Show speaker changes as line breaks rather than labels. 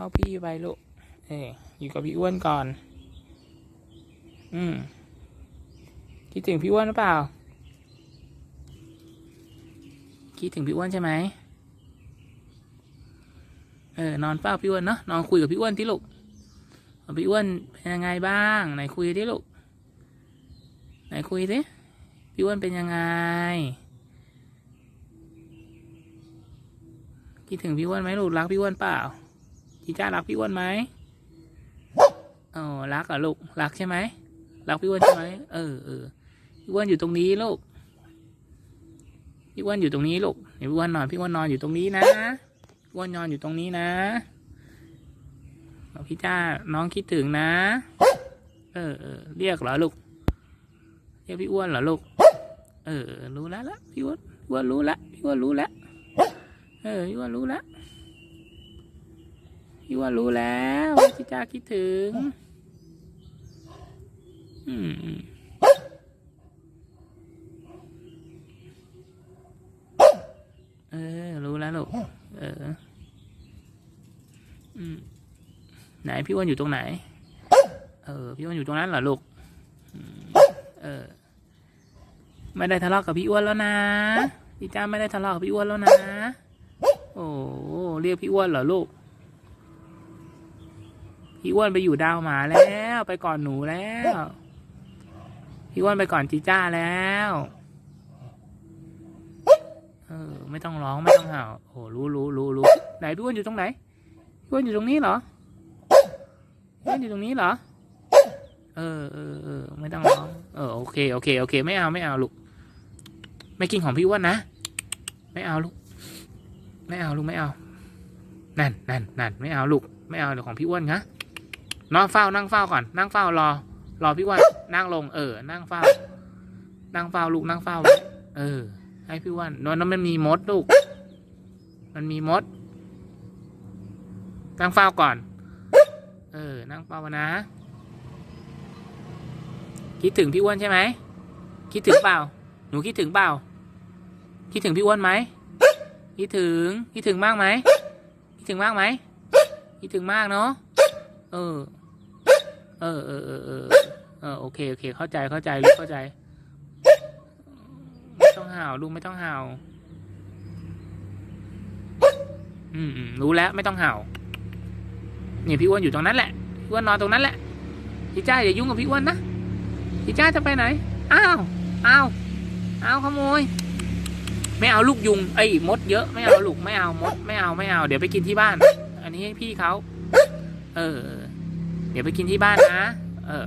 ฝ้าพี่ไปลูกเอ้ยอยู่กับพี่อ้วนก่อน อืมคิดถึงพี่อ้วนหรือเปล่า คิดถึงพี่อ้วนใช่ไหมเออนอนเฝ้าพี่อ้วนเนาะนอนคุยกับพี่อ้วนที่ลูกพี่อ้วนเป็นยังไงบ้างไหนคุยดิลูกไหนคุยดิพี่อ้วนเป็นยังไงคิดถึงพี่อ้วนไหมลูกรักพี่อ้วนเปล่า จีจ้ารักพี่อ้วนไหมอ๋อรักเหรอะลูกรักใช่ไหมรักพี่อ้วนใช่ไหมเออเออพี่อ้วนอยู่ตรงนี้ลูกพี่อ้วนอยู่ตรงนี้ลูกเดี๋ยวพี่อ้วนนอนพี่อ้วนนอนอยู่ตรงนี้นะพี่อ้วนนอนอยู่ตรงนี้นะพี่จ้าน้องคิดถึงนะ เออเออเรียกเหรอลูกเรียกพี่อ้วนเหรอลูกเออรู้แล้วละพี่อ้วนพี่อ้วนรู้ละพี่อ้วนรู้แล้วเออพี่อ้วนรู้แล้ว พี่อ้วนรู้แล้วว่าพี่จ้าคิดถึงอืมอืมเออ รู้แล้วลูก เออ อืม ไหนพี่อ้วนอยู่ตรงไหน เออ พี่อ้วนอยู่ตรงนั้นเหรอลูกอืมเออ ไม่ได้ทะเลาะกับพี่อ้วนแล้วนะพี่จ้าไม่ได้ทะเลาะกับพี่อ้วนแล้วนะ โอ้เรียกพี่อ้วนเหรอลูก พี่อ้วนไปอยู่ดาวหมาแล้ว ไปก่อนหนูแล้ว พี่อ้วนไปก่อนจีจ้าแล้วเออไม่ต้องร้องไม่ต้องเห่าโอ้รู้รู้รู้รู้ไหนพี่อ้วนอยู่ตรงไหนพี่อ้วนอยู่ตรงนี้เหรอพี่อ้วนอยู่ตรงนี้เหรอเออเออเออไม่ต้องร้องเออโอเคโอเคโอเค ไม่เอาไม่เอาลูกไม่กินของพี่อ้วนนะไม่เอาลูกไม่เอาลูกไม่เอานั่นนั่นนั่นไม่เอาลูกไม่เอาเดี๋ยวของพี่อ้วนนะ นอนเฝ้านั่งเฝ้าก่อน นั่งเฝ้ารอ รอพี่อ้วนนั่งลงเออ นั่งเฝ้า นั่งเฝ้าลูกนั่งเฝ้า เออ ให้พี่อ้วนนอนนั้นมันมีมดลูก มันมีมด นั่งเฝ้าก่อน เออ นั่งเฝ้านะ คิดถึงพี่อ้วนใช่ไหม คิดถึงเปล่า หนูคิดถึงเปล่า คิดถึงพี่อ้วนไหมคิดถึง คิดถึงมากไหม คิดถึงมากไหม คิดถึงมากเนาะ เออ เออเออเออเออเออโอเคโอเค เข้าใจเข้าใจลูกเข้าใจ ไม่ต้องห่าวลูกไม่ต้องห่าวอืมอืมรู้แล้วไม่ต้องห่าวเนี่ยพี่อ้วนอยู่ตรงนั้นแหละพี่อ้วนนอนตรงนั้นแหละพี่จ้าอย่ายุ่งกับพี่อ้วนนะพี่จ้าจะไปไหนอ้าวอ้าวอ้าวขโมยไม่เอาลูกยุงไอ้มดเยอะไม่เอาลูกไม่เอามด ไม่เอาไม่เอา เดี๋ยวไปกินที่บ้าน อันนี้ให้พี่เขาเออ เดี๋ยวไปกินที่บ้านนะ เออ